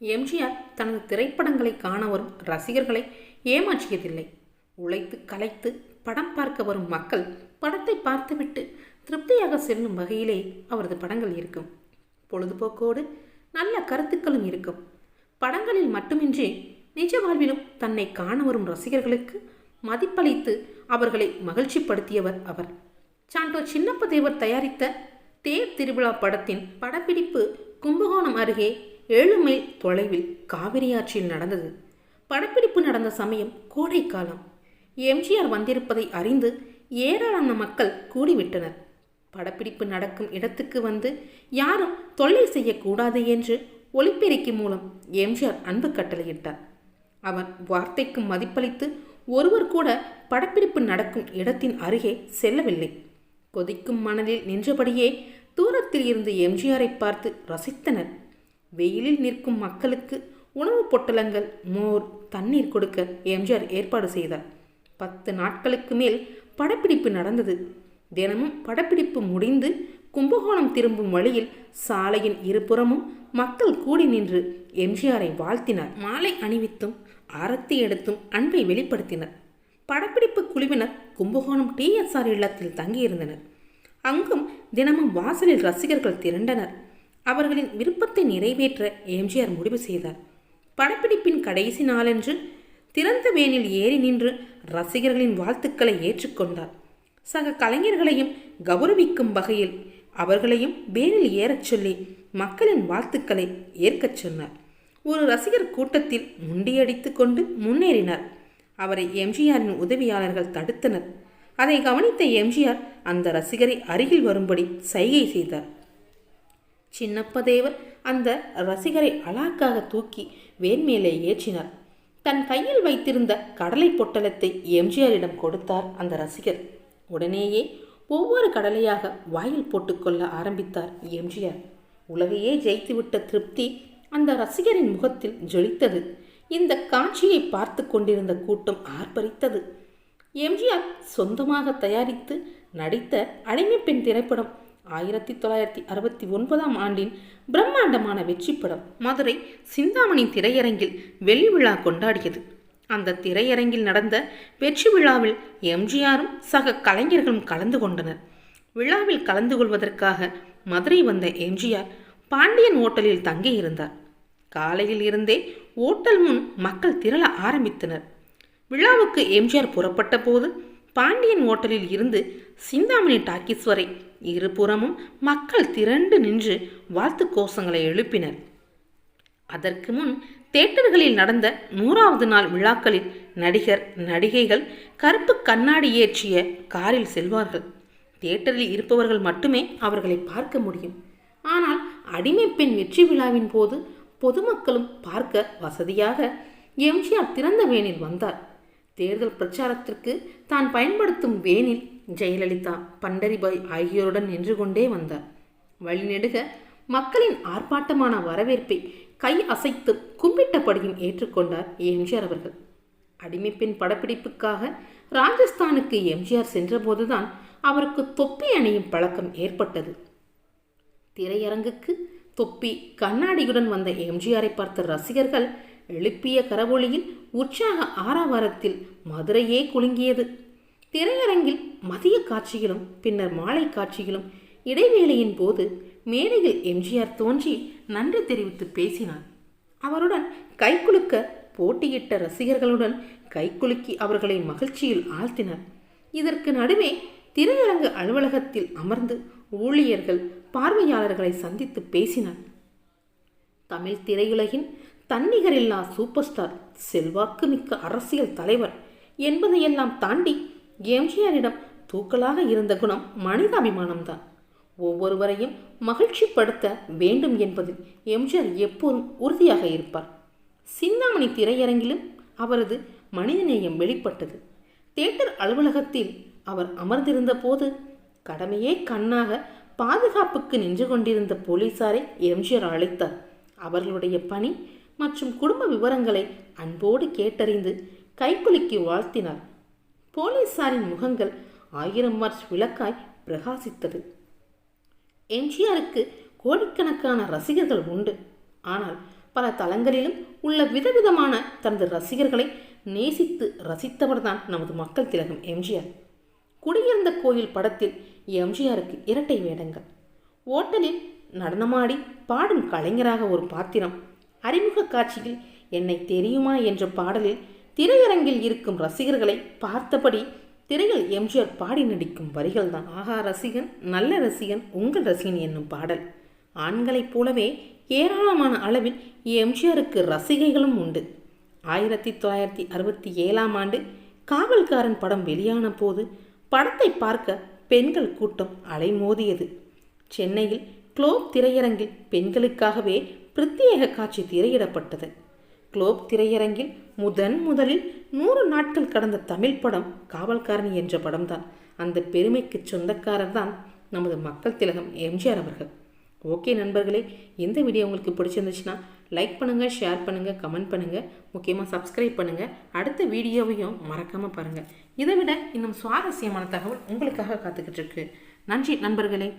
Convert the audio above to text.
எம்ஜிஆர் தனது திரைப்படங்களை காண வரும் ரசிகர்களை ஏமாற்றியதில்லை. உழைத்து கலைத்து படம் பார்க்க வரும் மக்கள் படத்தை பார்த்துவிட்டு திருப்தியாக செல்லும் வகையிலே அவரது படங்கள் இருக்கும். பொழுதுபோக்கோடு நல்ல கருத்துக்களும் இருக்கும். படங்களில் மட்டுமின்றி நிஜ வாழ்விலும் தன்னை காண வரும் ரசிகர்களுக்கு மதிப்பளித்து அவர்களை மகிழ்ச்சிப்படுத்தியவர் அவர். சாண்டோ சின்னப்ப தேவர் தயாரித்த தேர் திருவிழா படத்தின் படப்பிடிப்பு கும்பகோணம் அருகே ஏழு மைல் தொலைவில் காவிரி ஆற்றில் நடந்தது. படப்பிடிப்பு நடந்த சமயம் கோடைக்காலம். எம்ஜிஆர் வந்திருப்பதை அறிந்து ஏராளமான மக்கள் கூடிவிட்டனர். படப்பிடிப்பு நடக்கும் இடத்துக்கு வந்து யாரும் தொல்லை செய்யக்கூடாது என்று ஒளிப்பெருக்கி மூலம் எம்ஜிஆர் அன்பு கட்டளையிட்டார். அவர் வார்த்தைக்கு மதிப்பளித்து ஒருவர் கூட படப்பிடிப்பு நடக்கும் இடத்தின் அருகே செல்லவில்லை. கொதிக்கும் மணலில் நின்றபடியே தூரத்தில் இருந்து எம்ஜிஆரை பார்த்து ரசித்தனர். வெயிலில் நிற்கும் மக்களுக்கு உணவுப் பொட்டலங்கள் மோர் தண்ணீர் கொடுக்க எம்ஜிஆர் ஏற்பாடு செய்தார். பத்து நாட்களுக்கு மேல் படப்பிடிப்பு நடந்தது. தினமும் படப்பிடிப்பு முடிந்து கும்பகோணம் திரும்பும் வழியில் சாலையின் இருபுறமும் மக்கள் கூடி நின்று எம்ஜிஆரை வாழ்த்தினார். மாலை அணிவித்தும் ஆரத்தி எடுத்தும் அன்பை வெளிப்படுத்தினர். படப்பிடிப்பு குழுவினர் கும்பகோணம் டிஎஸ்ஆர் இல்லத்தில் தங்கியிருந்தனர். அங்கும் தினமும் வாசலில் ரசிகர்கள் திரண்டனர். அவர்களின் விருப்பத்தை நிறைவேற்ற எம்ஜிஆர் முடிவு செய்தார். படப்பிடிப்பின் கடைசி நாளன்று திறந்த வேனில் ஏறி நின்று ரசிகர்களின் வாழ்த்துக்களை ஏற்றுக்கொண்டார். சக கலைஞர்களையும் கௌரவிக்கும் வகையில் அவர்களையும் வேனில் ஏறச் சொல்லி மக்களின் வாழ்த்துக்களை ஏற்கச் சொன்னார். ஒரு ரசிகர் கூட்டத்தில் முண்டியடித்து கொண்டு முன்னேறினார். அவரை எம்ஜிஆரின் உதவியாளர்கள் தடுத்தனர். அதை கவனித்த எம்ஜிஆர் அந்த ரசிகரை அருகில் வரும்படி சைகை செய்தார். சின்னப்பதேவர் அந்த ரசிகரை அலாக்காக தூக்கி வேன்மேலே ஏற்றினார். தன் கையில் வைத்திருந்த கடலை பொட்டலத்தை எம்ஜிஆரிடம் கொடுத்தார் அந்த ரசிகர். உடனேயே ஒவ்வொரு கடலையாக வாயில் போட்டுக்கொள்ள ஆரம்பித்தார் எம்ஜிஆர். உலகையே ஜெயித்துவிட்ட திருப்தி அந்த ரசிகரின் முகத்தில் ஜொலித்தது. இந்த காட்சியை பார்த்து கொண்டிருந்த கூட்டம் ஆர்ப்பரித்தது. எம்ஜிஆர் சொந்தமாக தயாரித்து நடித்த அடிமைப்பெண் திரைப்படம் ஆயிரத்தி தொள்ளாயிரத்தி அறுபத்தி ஒன்பதாம் ஆண்டின் பிரம்மாண்டமான வெற்றி படம் மதுரை சிந்தாமணி திரையரங்கில் வெள்ளி விழா கொண்டாடியது. அந்த திரையரங்கில் நடந்த வெற்றி விழாவில் எம்ஜிஆரும் சக கலைஞர்களும் கலந்து கொண்டனர். விழாவில் கலந்து கொள்வதற்காக மதுரை வந்த எம்ஜிஆர் பாண்டியன் ஓட்டலில் தங்கியிருந்தார். காலையில் இருந்தே ஓட்டல் முன் மக்கள் திரள ஆரம்பித்தனர். விழாவுக்கு எம்ஜிஆர் புறப்பட்ட போது பாண்டியன் ஓட்டலில் இருந்து சிந்தாமணி டாக்கீஸ்வரை. இருபுறமும் மக்கள் திரண்டு நின்று வாழ்த்து கோஷங்களை எழுப்பினர். அதற்கு முன் தேட்டர்களில் நடந்த நூறாவது நாள் விழாக்களில் நடிகர் நடிகைகள் கருப்பு கண்ணாடி ஏற்றிய காரில் செல்வார்கள். தேட்டரில் இருப்பவர்கள் மட்டுமே அவர்களை பார்க்க முடியும். ஆனால் அடிமை பெண் வெற்றி விழாவின் போது பொதுமக்களும் பார்க்க வசதியாக எம்ஜிஆர் திறந்த வேனில் வந்தார். தேர்தல் பிரச்சாரத்திற்கு தான் பயன்படுத்தும் வேனில் ஜெயலலிதா பண்டரிபாய் ஆகியோருடன் நின்று கொண்டே வந்தார். வழிநெடுக மக்களின் ஆர்ப்பாட்டமான வரவேற்பை கை அசைத்து கும்பிட்டபடியும் ஏற்றுக்கொண்டார் எம்ஜிஆர் அவர்கள். அடிமைப்பெண் படப்பிடிப்புக்காக ராஜஸ்தானுக்கு எம்ஜிஆர் சென்றபோதுதான் அவருக்கு தொப்பி அணியும் பழக்கம் ஏற்பட்டது. திரையரங்குக்கு தொப்பி கண்ணாடியுடன் வந்த எம்ஜிஆரை பார்த்த ரசிகர்கள் எழுப்பிய கரவொளியில் உற்சாக ஆரவாரத்தில் மதுரையே குலுங்கியது. திரையரங்கில் மதிய காட்சிகளும் பின்னர் மாலை காட்சிகளும் இடைவேளையின் போது மேடையில் எம்ஜிஆர் தோன்றி நன்றி தெரிவித்து பேசினார். அவருடன் கைக்குலுக்க போட்டியிட்ட ரசிகர்களுடன் கைக்குலுக்கி அவர்களை மகிழ்ச்சியில் ஆழ்த்தினர். இதற்கு நடுவே திரையரங்கு அலுவலகத்தில் அமர்ந்து ஊழியர்கள் பார்வையாளர்களை சந்தித்து பேசினர். தமிழ் திரையுலகின் தன்னிகரில்லா சூப்பர் ஸ்டார் செல்வாக்கு மிக்க அரசியல் தலைவர் என்பதையெல்லாம் தாண்டி எம்ஜிஆரிடம் தூக்கலாக இருந்த குணம் மனிதாபிமானம்தான். ஒவ்வொருவரையும் மகிழ்ச்சிப்படுத்த வேண்டும் என்பதில் எம்ஜிஆர் எப்போதும் உறுதியாக இருப்பார். சிந்தாமணி திரையரங்கிலும் அவரது மனிதநேயம் வெளிப்பட்டது. தேட்டர் அலுவலகத்தில் அவர் அமர்ந்திருந்த போது கடமையே கண்ணாக பாதுகாப்புக்கு நின்று கொண்டிருந்த போலீசாரை எம்ஜிஆர் அழைத்தார். அவர்களுடைய பணி மற்றும் குடும்ப விவரங்களை அன்போடு கேட்டறிந்து கைக்குலுக்கி வாழ்த்தினார். போலீசாரின் முகங்கள் ஆயிரம் மார்ச் விளக்காய் பிரகாசித்தது. எம்ஜிஆருக்கு கோடிக்கணக்கான ரசிகர்கள் உண்டு. ஆனால் பல தளங்களிலும் உள்ள விதவிதமான தனது ரசிகர்களை நேசித்து ரசித்தவர்தான் நமது மக்கள் திலகம் எம்ஜிஆர். குடியிருந்த கோயில் படத்தில் எம்ஜிஆருக்கு இரட்டை வேடங்கள். ஓட்டலில் நடனமாடி பாடும் கலைஞராக ஒரு பாத்திரம் அறிமுக காட்சியில் என்னை தெரியுமா என்ற பாடலில் திரையரங்கில் இருக்கும் ரசிகர்களை பார்த்தபடி திரையில் எம்ஜிஆர் பாடி நடிக்கும் வரிகள் தான் ஆஹா ரசிகன் நல்ல ரசிகன் உங்கள் ரசிகன் என்னும் பாடல். ஆண்களைப் போலவே ஏராளமான அளவில் எம்ஜிஆருக்கு ரசிகைகளும் உண்டு. ஆயிரத்தி தொள்ளாயிரத்தி அறுபத்தி ஏழாம் ஆண்டு காவல்காரன் படம் வெளியான போது படத்தை பார்க்க பெண்கள் கூட்டம் அலைமோதியது. சென்னையில் குளோப் திரையரங்கில் பெண்களுக்காகவே பிரத்யேக காட்சி திரையிடப்பட்டது. குளோப் திரையரங்கில் முதன் முதலில் நூறு நாட்கள் கடந்த தமிழ் படம் காவல்காரன் என்ற படம்தான். அந்த பெருமைக்கு சொந்தக்காரர் தான் நமது மக்கள் திலகம் எம்ஜிஆர் அவர்கள். ஓகே நண்பர்களே இந்த வீடியோ உங்களுக்கு பிடிச்சிருந்துச்சுன்னா லைக் பண்ணுங்கள் ஷேர் பண்ணுங்கள் கமெண்ட் பண்ணுங்கள் முக்கியமாக சப்ஸ்கிரைப் பண்ணுங்கள் அடுத்த வீடியோவையும் மறக்காமல் பாருங்கள் இதை விட இன்னும் சுவாரஸ்யமான தகவல் உங்களுக்காக காத்துக்கிட்டு இருக்கு. நன்றி நண்பர்களே.